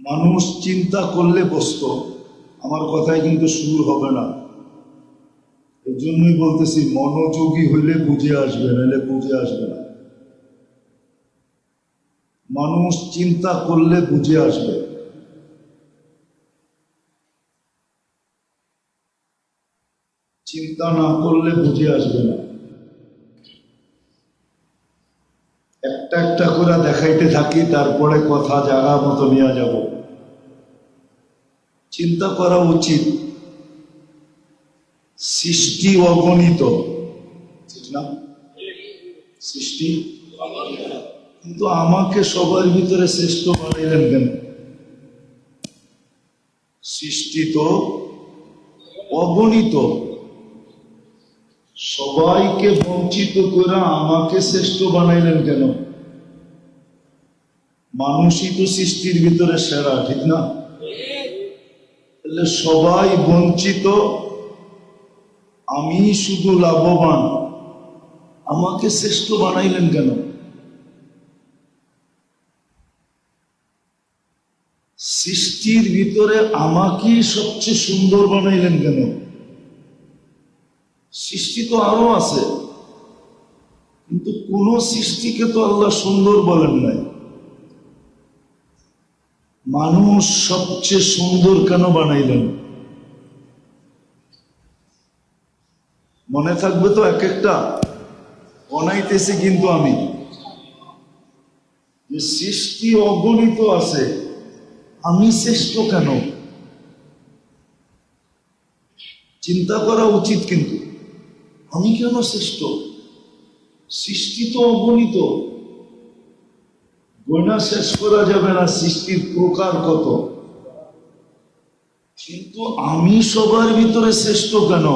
মানুষ চিন্তা করলে বসত। আমার কথায় কিন্তু শুরু হবে না। এই জন্যই বলতেছি, মনোযোগী হইলে বুঝে আসবে, নাহলে বুঝে আসবে না। মানুষ চিন্তা করলে বুঝে আসবে। চিন্তা না করলে বুঝে আসবে না। একটা একটা করে দেখাইতে থাকি, তারপরে কথা জায়গা মতো নিয়ে যাব। চিন্তা করা উচিত। সৃষ্টি অগণিত। সৃষ্টি কিন্তু আমাকে সবার ভিতরে শ্রেষ্ঠ বানাইলেন কেন? সৃষ্টি তো অগণিত। সবাইকে বঞ্চিত করে আমাকে শ্রেষ্ঠ বানাইলেন কেন? মানুষই তো সৃষ্টির ভিতরে সেরা, ঠিক না? সবাই বঞ্চিত, আমি শুধু লাভবান। আমাকে শ্রেষ্ঠ বানাইলেন কেন? সৃষ্টির ভিতরে আমাকেই সবচেয়ে সুন্দর বানাইলেন কেন? সৃষ্টি তো আরও আছে, কিন্তু কোন সৃষ্টিকে তো আল্লাহ সুন্দর বলেন নাই। মানুষ সবচেয়ে সুন্দর কেন বানাইলেন? মনে থাকবে তো এক একটা, বানাইতেছি কিন্তু আমি। যে সৃষ্টি অগণিত আছে, আমি শ্রেষ্ঠ কেন? চিন্তা করা উচিত কিন্তু, আমি কেন শ্রেষ্ঠ? সৃষ্টি তো অগণিত। গয়না শেষ করা যাবে না, সৃষ্টির প্রকার কত? কিন্তু আমি সবার ভিতরে শ্রেষ্ঠ কেন?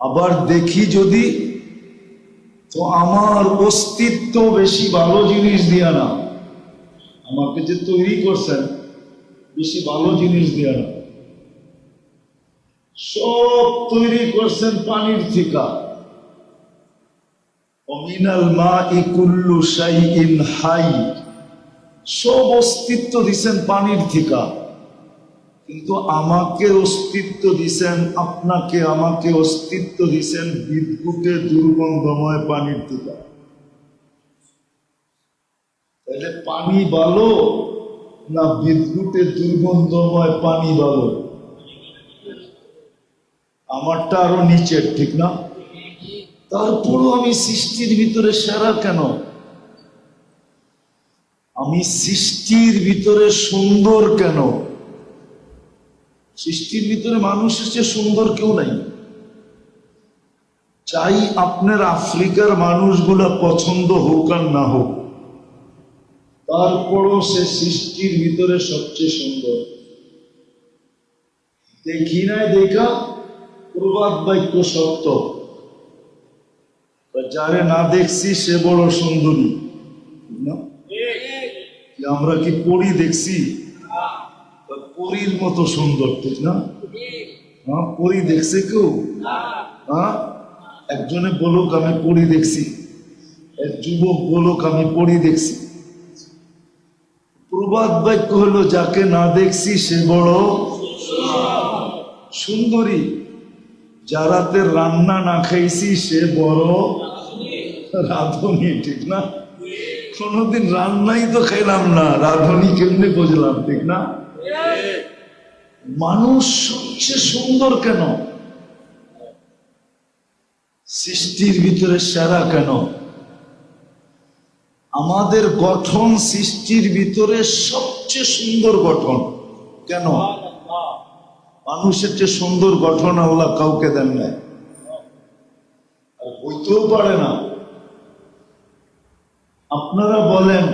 আবার দেখি যদি তো আমার অস্তিত্ব বেশি ভালো জিনিস দিয়া না। আমাকে যে তৈরি করছেন, বেশি ভালো জিনিস দিয়া না। সব তৈরি করছেন পানির থিকা। অমিনাল মা ইকুল্লু শাইইন হাই। সব অস্তিত্ব দিছেন পানির থিকা কিন্তু আমাকে অস্তিত্ব দিছেন, আপনাকে আমাকে অস্তিত্ব দিছেন বিদ্যুতে দুর্গন্ধময় পানির থিকা তাহলে পানি ভালো না বিদ্যুতের দুর্গন্ধময় পানি ভালো? আমারটা আরও নিচের, ঠিক না? তারপরও আমি সৃষ্টির ভিতরে সেরা কেন? আমি সৃষ্টির ভিতরে সুন্দর কেন? সৃষ্টির ভিতরে মানুষের চেয়ে সুন্দর কেউ নাই। চাই আপনার আফ্রিকার মানুষগুলা পছন্দ হোক আর না হোক। তারপরও সে সৃষ্টির ভিতরে সবচেয়ে সুন্দর। দেখি নাই দেখা? প্রবাদ বাক্য সত্য। যারে না দেখছি সে বড় সুন্দরী। না? আমরা কি পরি দেখছি? পরীর মতো সুন্দর ঠিক না? হ্যাঁ পরি দেখছে কেউ? হ্যাঁ একজনে বলুক আমি পরি দেখছি। এক যুবক বলুক আমি পরি দেখছি। প্রবাদ বাক্য হলো যাকে না দেখছি সে বড় সুন্দরী। যারাতে রান্না না খাইছি সে বড় রাধুনি, ঠিক না? কোনোদিন রান্নাই তো খেলাম না। রাধুনি কেমনি বুঝলাম, ঠিক না? মানুষ সবচেয়ে সুন্দর কেন? সৃষ্টির ভিতরে সেরা কেন? আমাদের গঠন সৃষ্টির ভিতরে সবচেয়ে সুন্দর গঠন। কেন? মানুষের যে সুন্দর গঠন আল্লাহ কাউকে দেন নাই। আর হইতেও পারে না। আপনারা বলেন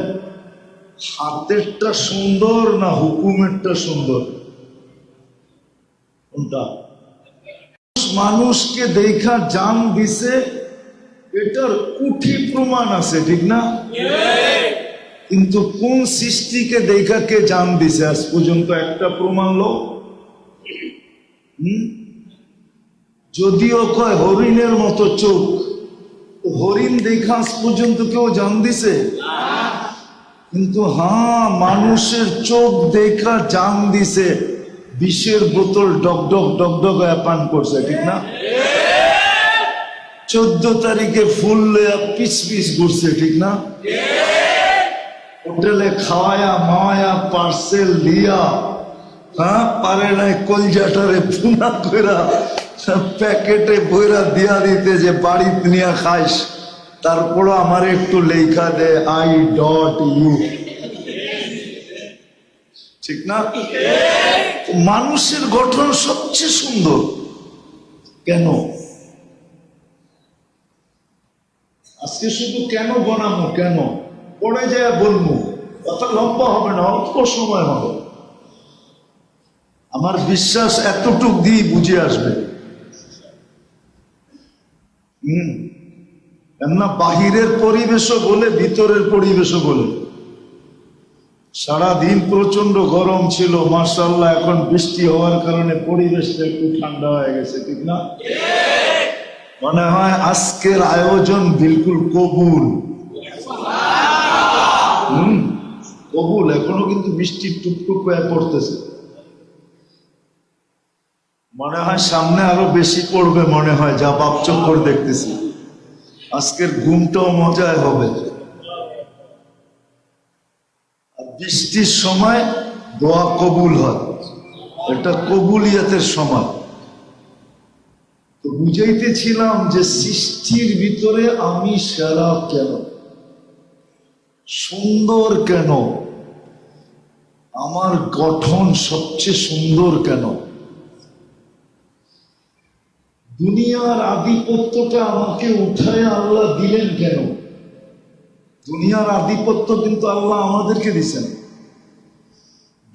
হাতেরটা সুন্দর না হুকুমেরটা সুন্দর? কোনটা? মানুষকে দেখা জান দিছে, এটার কুঠি প্রমাণ আছে, ঠিক না? কিন্তু কোন সৃষ্টিকে দেখা কে জান দিছে? আজ পর্যন্ত একটা প্রমাণ হুম? যদিও কয় হরিণের মতো চোখ হরিণ দেখা পর্যন্ত কেউ জান দিছে? কিন্তু হ্যাঁ মানুষের চোখ দেখা জান দিছে। বিষের বোতল ডক ডক ডক ডক পান করছে, ঠিক না? চোদ্দ তারিখে ফুল পিস পিস ঘুরছে, ঠিক না? হোটেলে খাওয়ায়া মাওয়ায়া পার্সেল লিয়া হ্যাঁ? পারে নাই কলজাটারে ফুনা কইরা প্যাকেটে বইরা দিয়া দিতে যে বাড়িতে নিয়ে খাইস, তারপরও আমার একটু লেখা দে, আই ডট ইউ। ঠিক না? মানুষের গঠন সবচেয়ে সুন্দর। কেন? আজকে শুধু কেন বানাবো, কেন? পড়ে যায় বলব, কথা লম্বা হবে না, অল্প সময় হবে। আমার বিশ্বাস এতটুক দিয়ে বুঝে আসবে। হম। কেননা বাহিরের পরিবেশও বলে, ভিতরের পরিবেশও বলে। সারাদিন প্রচণ্ড গরম ছিল মার্শাল্লাহ এখন বৃষ্টি হওয়ার কারণে পরিবেশটা একটু ঠান্ডা হয়ে গেছে, ঠিক না? মনে হয় আজকের আয়োজন বিলকুল কবুল। হম। কবুল, এখনও কিন্তু বৃষ্টি টুকটুক হয়ে পড়তেছে। মনে হয় সামনে আরও বেশি পড়বে মনে হয়, যা বাপ চক্কর দেখতেছি। আজকের ঘুমটাও মজায় হবে। বৃষ্টির সময় দোয়া কবুল হয়। এটা কবুলিয়াতের সময়। তো বুঝাইতেছিলাম যে সৃষ্টির ভিতরে আমি সেরা কেন? সুন্দর কেন? আমার গঠন সবচেয়ে সুন্দর কেন? দুনিয়ার আধিপত্যটা আমাকে উঠায় আল্লাহ দিলেন কেন? দুনিয়ার আধিপত্য কিন্তু আল্লাহ আমাদেরকে দিছেন।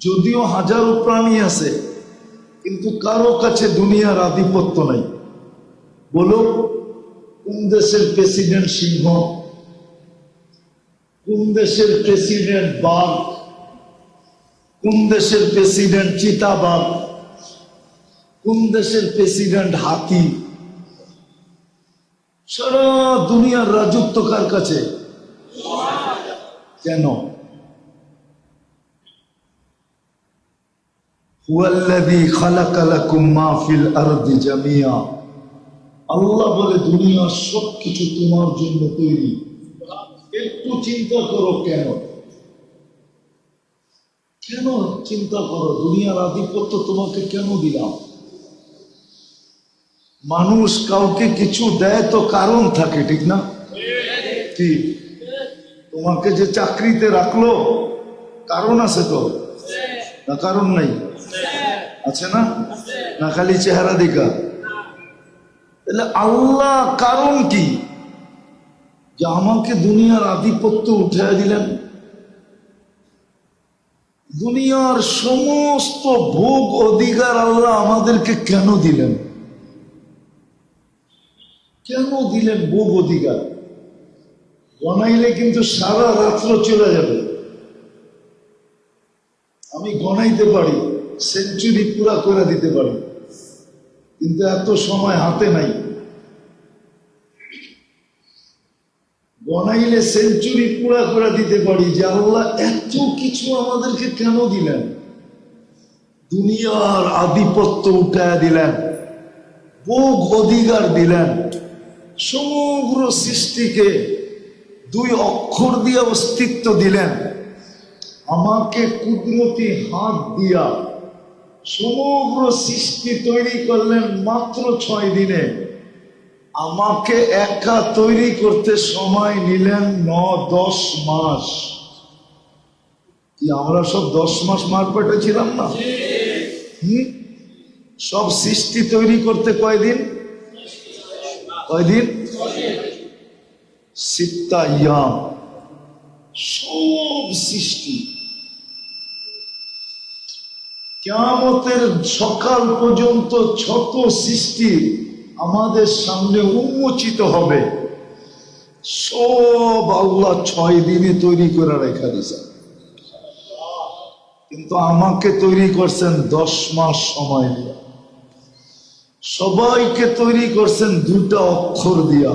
যদিও হাজারো প্রাণী আছে, কিন্তু কারও কাছে দুনিয়ার আধিপত্য নাই। বলো, কোন দেশের প্রেসিডেন্ট সিংহ? কোন দেশের প্রেসিডেন্ট বাঘ? কোন দেশের প্রেসিডেন্ট চিতাবাঘ? কোন দেশের প্রেসিডেন্ট হাতি সারা দুনিয়ার রাজত্ব কার কাছে? কেন? আল্লাহ বলে, দুনিয়ার সবকিছু তোমার জন্য তৈরি। একটু চিন্তা করো কেন? কেন চিন্তা করো? দুনিয়ার আধিপত্য তোমাকে কেন দিলাম? মানুষ কাউকে কিছু দেয় তো কারণ থাকে, ঠিক না? কি? তোমাকে যে চাকরিতে রাখল, কারণ আছে তো? না কারণ নাই? আছে না? না খালি চেহারা দেখা। তাহলে আল্লাহ কারণ কি? যে আমাকে দুনিয়ার আধিপত্য উঠে দিলেন। দুনিয়ার সমস্ত ভোগ অধিকার আল্লাহ আমাদেরকে কেন দিলেন? কেন দিলেন ভোগ অধিকার? গনাইলে কিন্তু সারা রাত্র চলে যাবে। আমি গনাইতে পারি সেঞ্চুরি পুরা করে দিতে পারি। কিন্তু এত সময় হাতে নাই। গনাইলে সেঞ্চুরি পুরা করে দিতে পারি যে আল্লাহ এত কিছু আমাদেরকে কেন দিলেন? দুনিয়ার আধিপত্য উঠায় দিলেন। ভোগ অধিকার দিলেন। সমগ্র সৃষ্টিকে দুই অক্ষর দিয়ে অস্তিত্ব দিলেন। আমাকে কুদরতি হাত দিয়া সমগ্র সৃষ্টি তৈরি করলেন মাত্র ছয় দিনে। আমাকে একা তৈরি করতে সময় নিলেন ন দশ মাস। কি আমরা সব দশ মাস মার পেটে ছিলাম না? হুম? সব সৃষ্টি তৈরি করতে কয়দিন? কয়দিন? সিত্তা সব সৃষ্টি। কেয়ামতের সকাল পর্যন্ত ছোট সৃষ্টি আমাদের সামনে উন্মোচিত হবে, সব আল্লাহ ছয় দিনে তৈরি করে রেখা দিয়েছেন কিন্তু আমাকে তৈরি করছেন দশ মাস সময় দিয়া সবাইকে তৈরি করছেন দুটা অক্ষর দিয়া।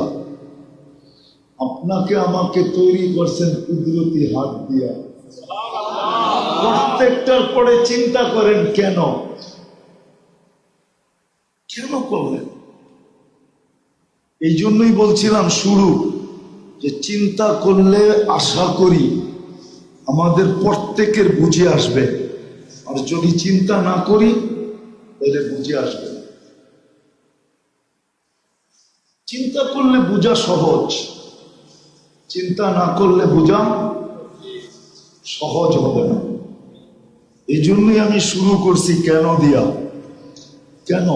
আপনাকে আমাকে তৈরি করছেন কুদরতি হাত দিয়া। প্রত্যেকটার পরে চিন্তা করেন, কেন? কেন করলেন? এই জন্যই বলছিলাম শুরু, যে চিন্তা করলে আশা করি আমাদের প্রত্যেকের বুঝে আসবে। আর যদি চিন্তা না করি, তাহলে বুঝে আসবে না। চিন্তা করলে বোঝা সহজ। চিন্তা না করলে বোঝা সহজ হবে না। এই জন্যই আমি শুরু করছি কেন দিয়া। কেন?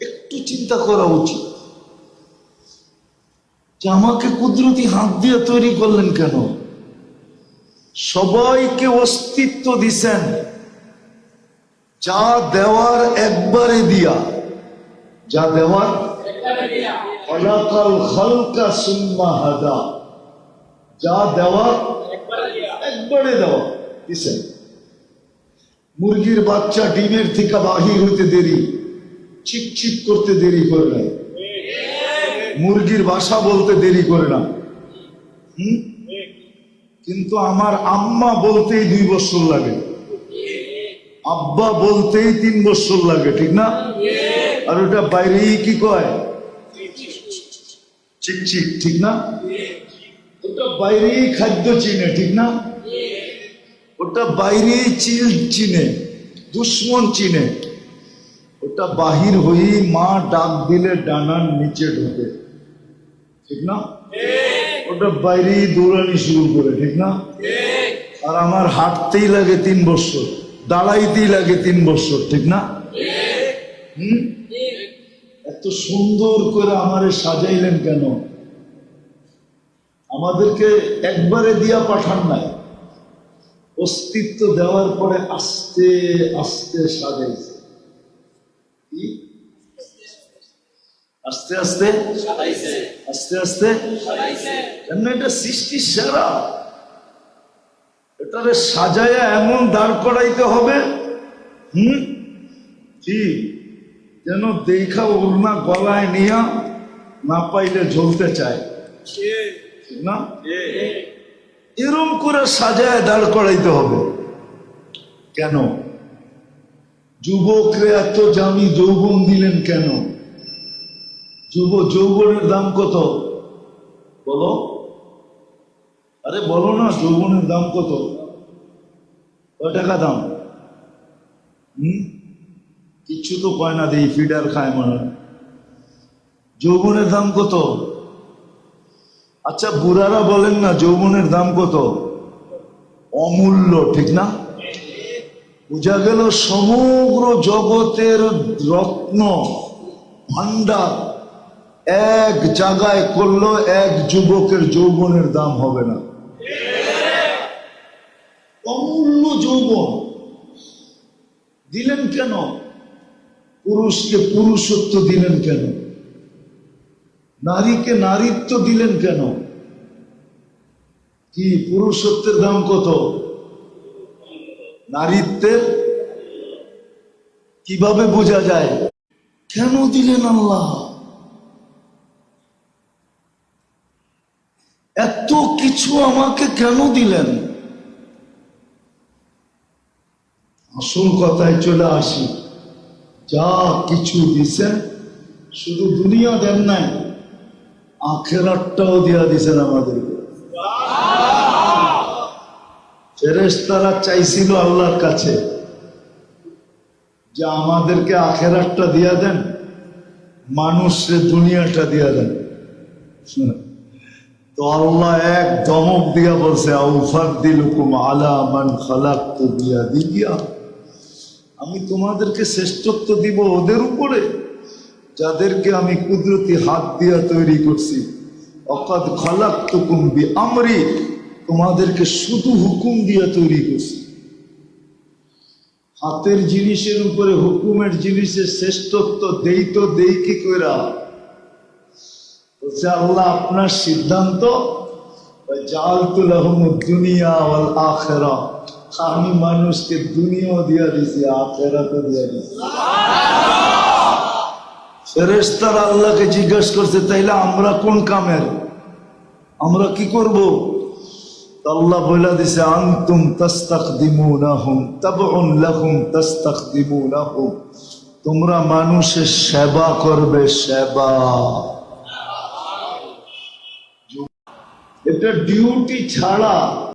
একটু চিন্তা করা উচিত। যে আমাকে কুদরতি হাত দিয়ে তৈরি করলেন কেন? সবাইকে অস্তিত্ব দিছেন। যা দেওয়ার একবারে দিয়া। যা দেওয়ার খলাকাল খালকা সুম্মা হাদা। যা দেওয়ার একবারে দেওয়া। দিছেন মুরগির বাচ্চা ডিমের থেকে বাহির হইতে দেরি চিপ চিপ করতে দেরি করে না মুরগির বাসা বলতে দেরি করে না। হুম? কিন্তু আমার আম্মা বলতেই দুই বছর লাগে। আব্বা বলতেই তিন বছর লাগে, ঠিক না? আর ওটা বাইরেই কি কয়? চিক চিক ঠিক না? ওটা বাইরেই খাদ্য চিনে, ঠিক না? ওটা বাইরেই চিল চিনে, দুশ্মন চিনে। ওটা বাহির হয়েই মা ডাক দিলে ডানার নিচে ঢোকে, ঠিক না? ওটা বাইরেই দৌড়ানি শুরু করে, ঠিক না? আর আমার হাঁটতেই লাগে তিন বছর দাঁড়াইতেই লাগে তিন বছর ঠিক না? হুম? এত সুন্দর করে আমারে সাজাইলেন কেন? আমাদেরকে একবারে দিয়া পাঠান নাই। অস্তিত্ব দেওয়ার পরে আস্তে আস্তে সাজাইছে। আস্তে আস্তে? আস্তে আস্তে? কেন এটা সৃষ্টি সেরা? এটারে সাজায়া এমন দাঁড় করাইতে হবে? হুম? কি? যেন দেখা ওড়না গলায় নিয়া না পাইলে ঝলতে চায়। না? এরম করে সাজায় দাঁড় করাইতে হবে। কেন? যুবকরে এত জামি যৌবন দিলেন কেন? যুব যৌবনের দাম কত? বলো। আরে বলো না যৌবনের দাম কত? কয় টাকা দাম? হুম? কিচ্ছু তো কয় না দেই, ফিডার খায় মনে যৌবনের দাম কত? আচ্ছা বুড়ারা বলেন না যৌবনের দাম কত? অমূল্য, ঠিক না? বোঝা গেল সমগ্র জগতের রত্ন ভান্ডার এক জায়গায় করল এক যুবকের যৌবনের দাম হবে না। অমূল্য যৌবন। দিলেন কেন? পুরুষকে পুরুষত্ব দিলেন কেন? নারীকে নারীত্ব দিলেন কেন? কি পুরুষত্বের দাম কত? নারীত্বের? কীভাবে বোঝা যায়? কেন দিলেন আল্লাহ? এত কিছু আমাকে কেন দিলেন? আসল কথায় চলে আসি। যা কিছু দিছেন শুধু দুনিয়া দেন নাই, আখেরাতটাও দিয়া দিছেন আমাদেরকে। চাইছিল আল্লাহর কাছে যে আমাদেরকে আখেরাতটা দিয়া দেন, মানুষে দুনিয়াটা দিয়া দেন। তো আল্লাহ এক দমক দিয়া বলছে আউফার দিলুকুম আলা মান দিয়া বিয়াদিয়া আমি তোমাদেরকে শ্রেষ্ঠত্ব দিব ওদের উপরে, যাদেরকে আমি কুদরতি হাত দিয়া তৈরি করছি। অকাদ খালাক তুকুম বি আমরি তোমাদেরকে শুধু হুকুম দিয়া তৈরি করছি। হাতের জিনিসের উপরে হুকুমের জিনিসের শ্রেষ্ঠত্ব দেই তো দেই কি বলছে, আল্লাহ আপনার সিদ্ধান্ত জাল জালতুল দুনিয়া আখেরা আমি মানুষকে দুনিয়াও দিয়া দিছি আখেরাতে দিয়া দিছি। ফেরেস্তার আল্লাহকে জিজ্ঞেস করছে, তাইলে আমরা কোন কামের? আমরা কি করব? আল্লাহ বইলা দিছে, আন্তুম তাস্তাক দিমু না হুম তাবন লাহুম তাস্তাক দিমু না হুম তোমরা মানুষের সেবা করবে, সেবা। এটা ডিউটি ছাড়া